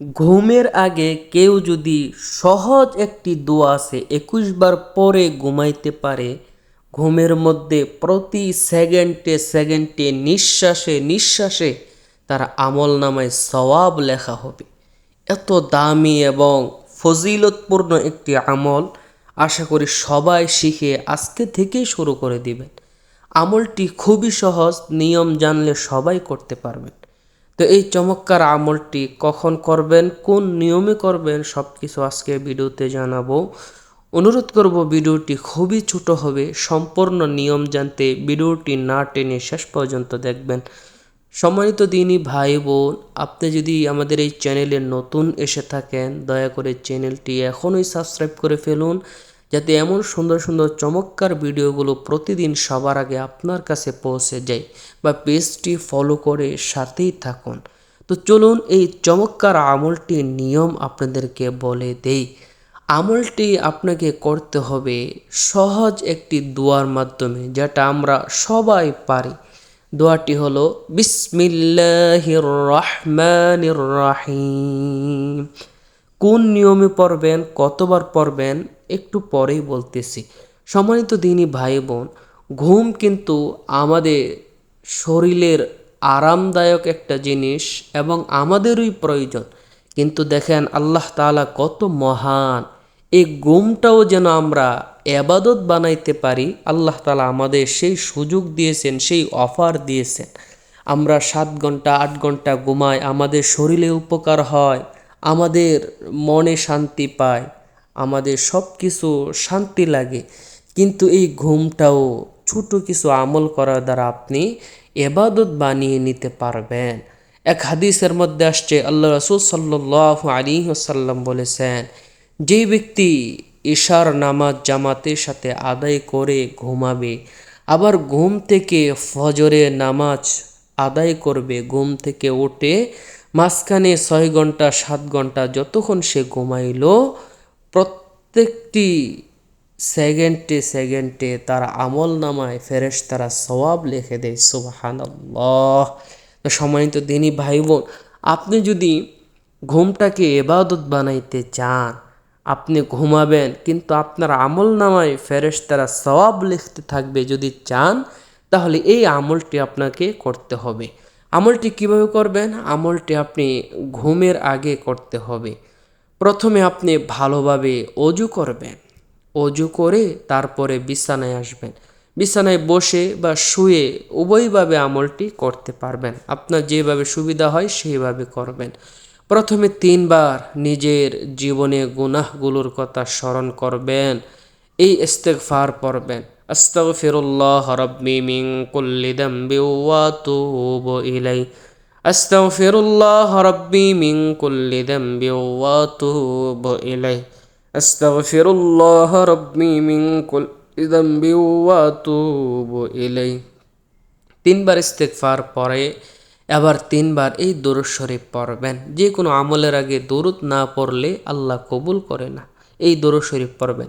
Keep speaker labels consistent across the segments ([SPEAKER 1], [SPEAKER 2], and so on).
[SPEAKER 1] ঘুমের আগে কেউ যদি সহজ একটি দোয়া আছে একুশ বার পরে ঘুমাইতে পারে, ঘুমের মধ্যে প্রতি সেকেন্ডে সেকেন্ডে নিঃশ্বাসে নিঃশ্বাসে তার আমল নামায় সওয়াব লেখা হবে। এত দামি এবং ফজিলতপূর্ণ একটি আমল আশা করি সবাই শিখে আজকে থেকেই শুরু করে দিবেন। আমলটি খুবই সহজ, নিয়ম জানলে সবাই করতে পারবেন। তো এই চমৎকার আমলটি কখন করবেন, কোন নিয়মে করবেন সব কিছু আজকে ভিডিওতে জানাব। অনুরোধ করব ভিডিওটি খুবই ছোট হবে, সম্পূর্ণ নিয়ম জানতে ভিডিওটি না টেনে শেষ পর্যন্ত দেখবেন। সম্মানিত দিনই ভাই বোন, আপনি যদি আমাদের এই চ্যানেলে নতুন এসে থাকেন, দয়া করে চ্যানেলটি এখনই সাবস্ক্রাইব করে ফেলুন। যাতে এমন সুন্দর সুন্দর চমৎকার ভিডিওগুলো প্রতিদিন সবার আগে আপনার কাছে পৌঁছে যায় বা পেজটি ফলো করে সাথেই থাকুন। তো চলুন এই চমৎকার আমলটির নিয়ম আপনাদেরকে বলে দেই। আমলটি আপনাকে করতে হবে সহজ একটি দোয়ার মাধ্যমে যেটা আমরা সবাই পারি। দোয়াটি হলো, বিসমিল্লাহির রহমানির রাহিম। কোন নিয়মে পড়বেন, কতবার পড়বেন, একটু পরেই বলতেছি। সম্মানিত দিনী ভাই বোন ঘুম কিন্তু আমাদের শরীরের আরামদায়ক একটা জিনিস এবং আমাদেরই প্রয়োজন। কিন্তু দেখেন আল্লাহ তাআলা কত মহান। এই ঘুমটাও যেন আমরা এবাদত বানাইতে পারি, আল্লাহ তালা আমাদের সেই সুযোগ দিয়েছেন, সেই অফার দিয়েছেন। আমরা সাত ঘণ্টা, আট ঘণ্টা ঘুমাই, আমাদের শরীরে উপকার হয়। আমাদের মনে শান্তি পায়, আমাদের সব কিছু শান্তি লাগে। কিন্তু এই ঘুমটাও ছোট কিছু আমল করার দ্বারা আপনি এবাদত বানিয়ে নিতে পারবেন। এক হাদিসের মধ্যে আসছে, আল্লাহ রসুল সাল্লাহ আলী সাল্লাম বলেছেন, যেই ব্যক্তি ঈশার নামাজ জামাতের সাথে আদায় করে ঘুমাবে, আবার ঘুম থেকে ফজরে নামাজ আদায় করবে, ঘুম থেকে উঠে মাঝখানে ছয় ঘণ্টা, সাত ঘণ্টা যতক্ষণ সে ঘুমাইল, প্রত্যেকটি সেকেন্ডে সেকেন্ডে তার আমল নামায় ফেরেশ তারা সবাব লিখে দেয় সুবাহান সম্মানিত দিনই ভাই বোন আপনি যদি ঘুমটাকে এবাদত বানাইতে চান, আপনি ঘুমাবেন, কিন্তু আপনার আমল নামায় ফেরেশ তারা সবাব লিখতে থাকবে, যদি চান, তাহলে এই আমলটি আপনাকে করতে হবে। আমলটি কীভাবে করবেন? আমলটি আপনি ঘুমের আগে করতে হবে। প্রথমে আপনি ভালোভাবে অজু করবেন। অজু করে তারপরে বিছানায় আসবেন। বিছানায় বসে বা শুয়ে উভয়ভাবে আমলটি করতে পারবেন। আপনার যেভাবে সুবিধা হয় সেইভাবে করবেন। প্রথমে তিনবার নিজের জীবনে গুনাহগুলোর কথা স্মরণ করবেন। এই ইস্তেগফার পড়বেন। আস্তাগফিরুল্লাহ রাব্বি মিন কুল্লি দামবি ওয়া তুবু ইলাই আস্তাগফিরুল্লাহ রাব্বি মিন কুল্লি দামবি ওয়া তুবু ইলাই আস্তাগফিরুল্লাহ রাব্বি মিন কুল্লি দামবি ওয়া তুবু ইলাই তিনবার ইস্তেগফার পরে এবার তিনবার এই দরুদ শরীফ পড়বেন। যে কোনো আমলের আগে দরুদ না পড়লে আল্লাহ কবুল করে না। এই দরুদ শরীফ পড়বেন।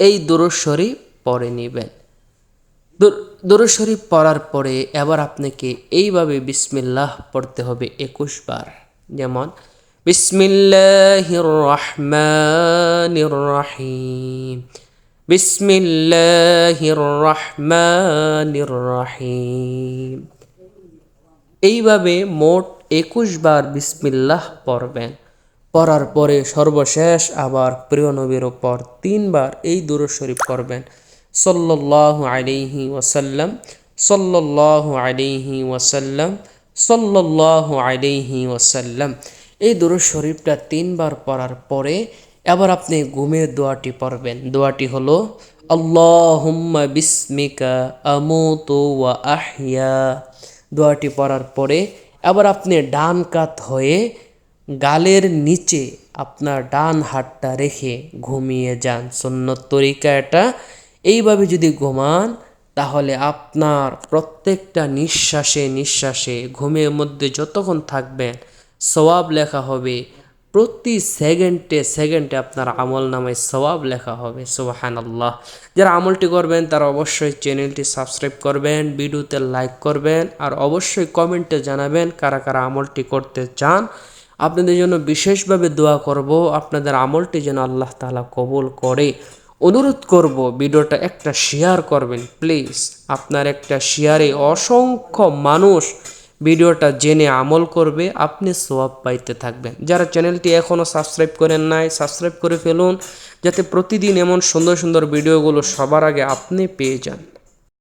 [SPEAKER 1] এই দুরুদ পড়ে নেবেন। দুরুদ শরীফ পড়ার পরে এবার আপনাকে এইভাবে বিসমিল্লাহ পড়তে হবে একুশ বার। যেমন বিসমিল্লাহির রহমানির রহিম বিসমিল্লাহির রহমানির রহিম এইভাবে মোট একুশ বার বিসমিল্লাহ পড়বেন। পড়ার পরে সর্বশেষ আবার প্রিয় নবীর ওপর তিনবার এই দুরুদ শরীফ পড়বেন। সল্লাহ আলিহি ওয়াসাল্লাম সল্লাহ আলিহি ওয়াসাল্লাম সল্লাহ আলিহি ওয়াসাল্লাম। এই দুরুদ শরীফটা তিনবার পড়ার পরে এবার আপনি ঘুমের দোয়াটি পড়বেন। দোয়াটি হলো, আল্লাহুম্মা বিস্মিকা আমুতু ওয়া আহিয়া দোয়াটি পড়ার পরে এবার আপনি ডান কাত হয়ে গালের নিচে আপনার ডান হাতটা রেখে ঘুমিয়ে যান সুন্নত তরিকা এটা। এইভাবে যদি ঘুমান, তাহলে আপনার প্রত্যেকটা নিঃশ্বাসে নিঃশ্বাসে ঘুমের মধ্যে যতক্ষণ থাকবেন সওয়াব লেখা হবে। প্রতি সেকেন্ডে সেকেন্ডে আপনার আমল নামায় সওয়াব লেখা হবে সুবাহান আল্লাহ যারা আমলটি করবেন, তারা অবশ্যই চ্যানেলটি সাবস্ক্রাইব করবেন, ভিডিওতে লাইক করবেন, আর অবশ্যই কমেন্টে জানাবেন কারা কারা আমলটি করতে চান। আপনাদের জন্য বিশেষভাবে দোয়া করব। আপনাদের আমলটি যেন আল্লাহ তাআলা কবুল করে। অনুরোধ করব, ভিডিওটা একটা শেয়ার করবেন প্লিজ আপনার একটা শেয়ারে অসংখ্য মানুষ ভিডিওটা জেনে আমল করবে, আপনি সোয়াব পাইতে থাকবেন। যারা চ্যানেলটি এখনও সাবস্ক্রাইব করেন নাই সাবস্ক্রাইব করে ফেলুন, যাতে প্রতিদিন এমন সুন্দর সুন্দর ভিডিওগুলো সবার আগে আপনি পেয়ে যান।